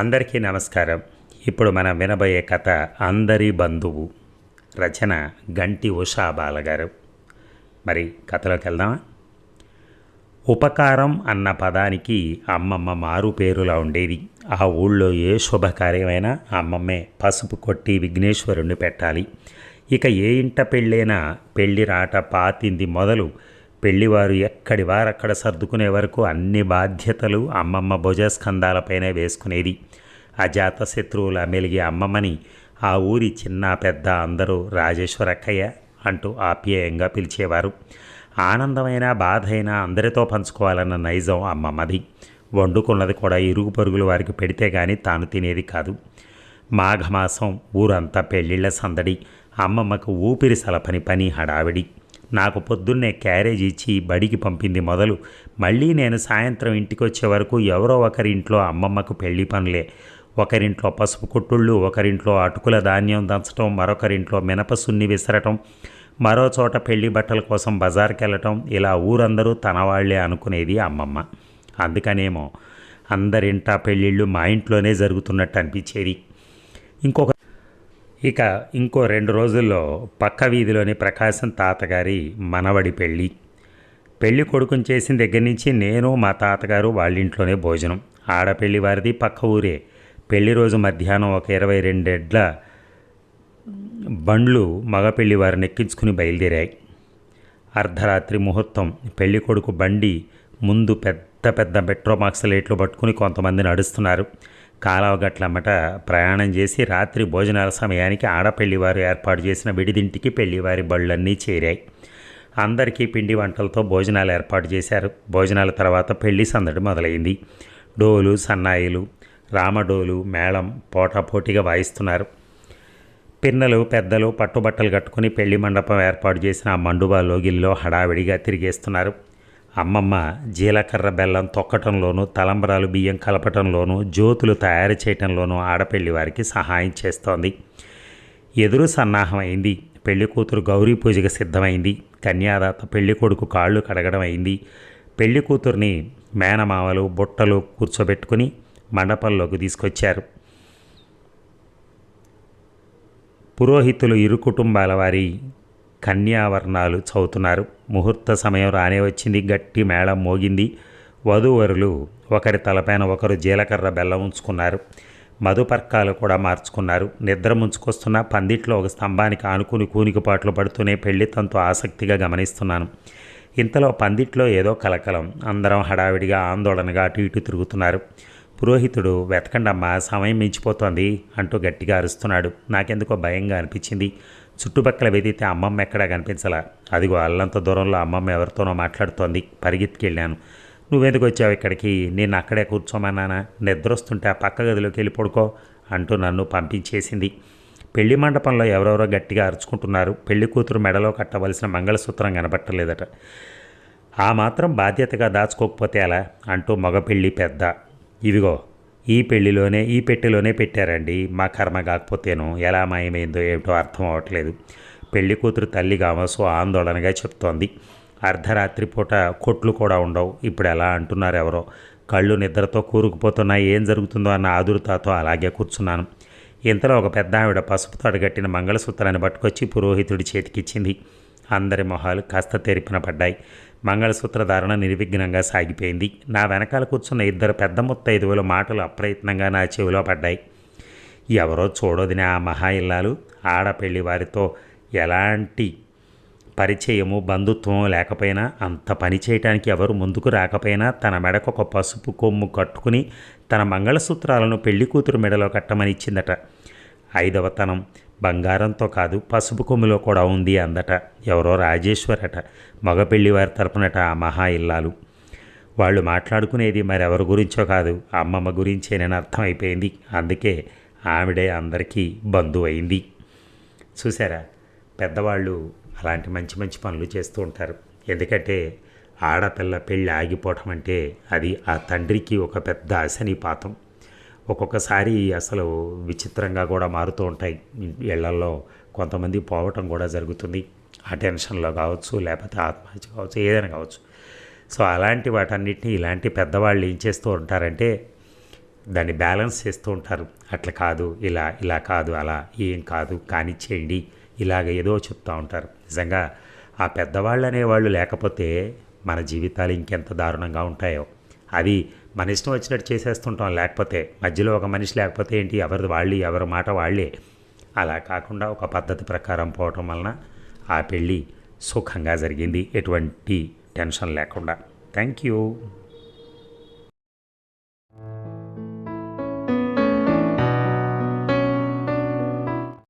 అందరికీ నమస్కారం. ఇప్పుడు మనం వినబోయే కథ అందరి బంధువు రచన గంటి ఉషా బాలగారు. మరి కథలోకి వెళ్దామా? ఉపకారం అన్న పదానికి అమ్మమ్మ మారు పేరులా ఉండేది. ఆ ఊళ్ళో ఏ శుభకార్యమైనా అమ్మమ్మే పసుపు కొట్టి విఘ్నేశ్వరుణ్ణి పెట్టాలి. ఇక ఏ ఇంట పెళ్ళైనా పెళ్ళి రాట పాతింది మొదలు పెళ్ళివారు ఎక్కడి వారక్కడ సర్దుకునే వరకు అన్ని బాధ్యతలు అమ్మమ్మ భుజస్కంధాలపైనే వేసుకునేది. అజాత శత్రువుల మెలిగి అమ్మమ్మని ఆ ఊరి చిన్న పెద్ద అందరూ రాజేశ్వరక్కయ్య అంటూ ఆప్యాయంగా పిలిచేవారు. ఆనందమైన బాధ అయినా అందరితో పంచుకోవాలన్న నైజం అమ్మమ్మది. వండుకున్నది కూడా ఇరుగు పొరుగులు వారికి పెడితే కానీ తాను తినేది కాదు. మాఘమాసం ఊరంతా పెళ్ళిళ్ళ సందడి. అమ్మమ్మకు ఊపిరి సలపని పని హడావిడి. నాకు పొద్దున్నే క్యారేజ్ ఇచ్చి బడికి పంపింది మొదలు. మళ్ళీ నేను సాయంత్రం ఇంటికి వచ్చే వరకు ఎవరో ఒకరింట్లో అమ్మమ్మకు పెళ్ళి పనులే. ఒకరింట్లో పసుపు కొట్టుళ్ళు ఒకరింట్లో అటుకుల ధాన్యం దంచటం మరొకరింట్లో మినప సున్ని విసరటం మరో చోట పెళ్ళి బట్టల కోసం బజార్కి వెళ్ళటం ఇలా ఊరందరూ తనవాళ్ళే అనుకునేది అమ్మమ్మ. అందుకనేమో అందరింటా పెళ్ళిళ్ళు మా ఇంట్లోనే జరుగుతున్నట్టు అనిపించేది. ఇంకొక ఇక ఇంకో రెండు రోజుల్లో పక్క వీధిలోని ప్రకాశం తాతగారి మనవడి పెళ్ళి. పెళ్ళి కొడుకుని చేసిన దగ్గర నుంచి నేను మా తాతగారు వాళ్ళ ఇంట్లోనే భోజనం. ఆడపెళ్ళి వారిది పక్క ఊరే. పెళ్ళి రోజు మధ్యాహ్నం ఒక ఇరవై రెండెడ్ల బండ్లు మగపెళ్ళి వారిని ఎక్కించుకుని బయలుదేరాయి. అర్ధరాత్రి ముహూర్తం. పెళ్ళి కొడుకు బండి ముందు పెద్ద పెద్ద మెట్రోమాక్స్ లైట్లు పట్టుకుని కొంతమంది నడుస్తున్నారు. కాలవగట్లమ్మట ప్రయాణం చేసి రాత్రి భోజనాల సమయానికి ఆడపెళ్ళివారు ఏర్పాటు చేసిన విడిదింటికి పెళ్ళివారి బళ్ళన్నీ చేరాయి. అందరికీ పిండి వంటలతో భోజనాలు ఏర్పాటు చేశారు. భోజనాల తర్వాత పెళ్ళి సందడి మొదలైంది. డోలు సన్నాయిలు రామడోలు మేళం పోటాపోటీగా వాయిస్తున్నారు. పిన్నలు పెద్దలు పట్టుబట్టలు కట్టుకుని పెళ్ళి మండపం ఏర్పాటు చేసిన ఆ మండువా లోగిల్లో హడావిడిగా తిరిగేస్తున్నారు. అమ్మమ్మ జీలకర్ర బెల్లం తొక్కటంలోనూ తలంబరాలు బియ్యం కలపటంలోనూ జ్యోతులు తయారు చేయటంలోనూ ఆడపెళ్ళి వారికి సహాయం చేస్తోంది. ఎదురు సన్నాహం అయింది పెళ్ళి కూతురు గౌరీ పూజకు సిద్ధమైంది. కన్యాదాత పెళ్ళి కొడుకు కాళ్ళు కడగడం అయింది. పెళ్ళి కూతుర్ని మేనమామలు బుట్టలు కూర్చోబెట్టుకుని మండపంలోకి తీసుకొచ్చారు. పురోహితులు ఇరు కుటుంబాల వారి కన్యావర్ణాలు చదువుతున్నారు. ముహూర్త సమయం రానే వచ్చింది. గట్టి మేళం మోగింది. వధూవరులు ఒకరి తలపైన ఒకరు జీలకర్ర బెల్లం ఉంచుకున్నారు. మధుపర్కాలు కూడా మార్చుకున్నారు. నిద్ర ముంచుకొస్తున్న పందిట్లో ఒక స్తంభానికి ఆనుకుని కూనికిపాట్లు పడుతూనే పెళ్ళి తంతు ఆసక్తిగా గమనిస్తున్నాను. ఇంతలో పందిట్లో ఏదో కలకలం. అందరం హడావిడిగా ఆందోళనగా అటు ఇటు తిరుగుతున్నారు. పురోహితుడు వెతకండమ్మా సమయం మించిపోతోంది అంటూ గట్టిగా అరుస్తున్నాడు. నాకెందుకో భయంగా అనిపించింది. చుట్టుపక్కల వెదితే అమ్మమ్మ ఎక్కడా కనిపించలా. అదిగో అల్లంత దూరంలో అమ్మమ్మ ఎవరితోనో మాట్లాడుతోంది. పరిగెత్తికెళ్ళాను. నువ్వెందుకు వచ్చావు ఇక్కడికి? నేను అక్కడే కూర్చోమన్నానా? నిద్ర వస్తుంటే ఆ పక్క గదిలోకి వెళ్ళి పడుకో అంటూ నన్ను పంపించేసింది. పెళ్ళి మండపంలో ఎవరెవరో గట్టిగా అరుచుకుంటున్నారు. పెళ్ళి కూతురు మెడలో కట్టవలసిన మంగళసూత్రం కనబట్టలేదట ఆ మాత్రం బాధ్యతగా దాచుకోకపోతే ఎలా? అంటూ మగపెళ్ళి పెద్ద. ఇవిగో ఈ పెళ్ళిలోనే ఈ పెట్టెలోనే పెట్టారండి. మా కర్మ కాకపోతేను ఎలా మాయమైందో ఏమిటో అర్థం అవ్వట్లేదు. పెళ్ళి కూతురు తల్లి కామసు ఆందోళనగా చెప్తోంది. అర్ధరాత్రి పూట కొట్లు కూడా ఉండవు. ఇప్పుడు ఎలా అంటున్నారు ఎవరో? కళ్ళు నిద్రతో కూరుకుపోతున్నాయి. ఏం జరుగుతుందో అన్న ఆదురుతాతో అలాగే కూర్చున్నాను. ఇంతలో ఒక పెద్ద ఆవిడ పసుపు అడగట్టిన మంగళసూత్రాన్ని పట్టుకొచ్చి పురోహితుడి చేతికిచ్చింది. అందరి మొహాలు కాస్త తెరిపిన పడ్డాయి. మంగళసూత్ర ధారణ నిర్విఘ్నంగా సాగిపోయింది. నా వెనకాల కూర్చున్న ఇద్దరు పెద్ద ముత్తైదువుల మాటలు అప్రయత్నంగా నా చెవిలో పడ్డాయి. ఎవరో చూడొదిన ఆ మహా ఇల్లాలు ఆడపెళ్ళి వారితో ఎలాంటి పరిచయము బంధుత్వం లేకపోయినా అంత పని చేయటానికి ఎవరు ముందుకు రాకపోయినా తన మెడకు ఒక పసుపు కొమ్ము కట్టుకుని తన మంగళసూత్రాలను పెళ్ళి కూతురు మెడలో కట్టమని ఇచ్చిందట. ఐదవతనం బంగారంతో కాదు పసుపు కొమ్ములో కూడా ఉంది అందట. ఎవరో రాజేశ్వరట మగ పెళ్ళివారి తరపునట ఆ మహా ఇల్లాలు. వాళ్ళు మాట్లాడుకునేది మరెవరి గురించో కాదు అమ్మమ్మ గురించే నేను అర్థమైపోయింది. అందుకే ఆవిడే అందరికీ బంధువు అయింది చూసారా పెద్దవాళ్ళు అలాంటి మంచి మంచి పనులు చేస్తూ ఉంటారు. ఎందుకంటే ఆడపిల్ల పెళ్ళి ఆగిపోవటం అంటే అది ఆ తండ్రికి ఒక పెద్ద అశనిపాతం ఒక్కొక్కసారి అసలు విచిత్రంగా కూడా మారుతూ ఉంటాయి. ఇళ్ళలో కొంతమంది పోవటం కూడా జరుగుతుంది. ఆ టెన్షన్లో కావచ్చు లేకపోతే ఆత్మహత్య కావచ్చు ఏదైనా కావచ్చు. సో అలాంటి వాటన్నిటిని ఇలాంటి పెద్దవాళ్ళు ఏం చేస్తూ ఉంటారంటే దాన్ని బ్యాలెన్స్ చేస్తూ ఉంటారు. అట్లా కాదు ఇలా ఇలా కాదు అలా ఏం కాదు కానిచ్చేయండి ఇలాగ ఏదో చెప్తూ ఉంటారు. నిజంగా ఆ పెద్దవాళ్ళు అనేవాళ్ళు లేకపోతే మన జీవితాలు ఇంకెంత దారుణంగా ఉంటాయో. అది మన ఇష్టం వచ్చినట్టు చేసేస్తుంటాం. లేకపోతే మధ్యలో ఒక మనిషి లేకపోతే ఏంటి? ఎవరిది వాళ్ళు ఎవరి మాట వాళ్ళే. అలా కాకుండా ఒక పద్ధతి ప్రకారం పోవటం వలన ఆ పెళ్ళి సుఖంగా జరిగింది. ఎటువంటి టెన్షన్ లేకుండా. Thank you.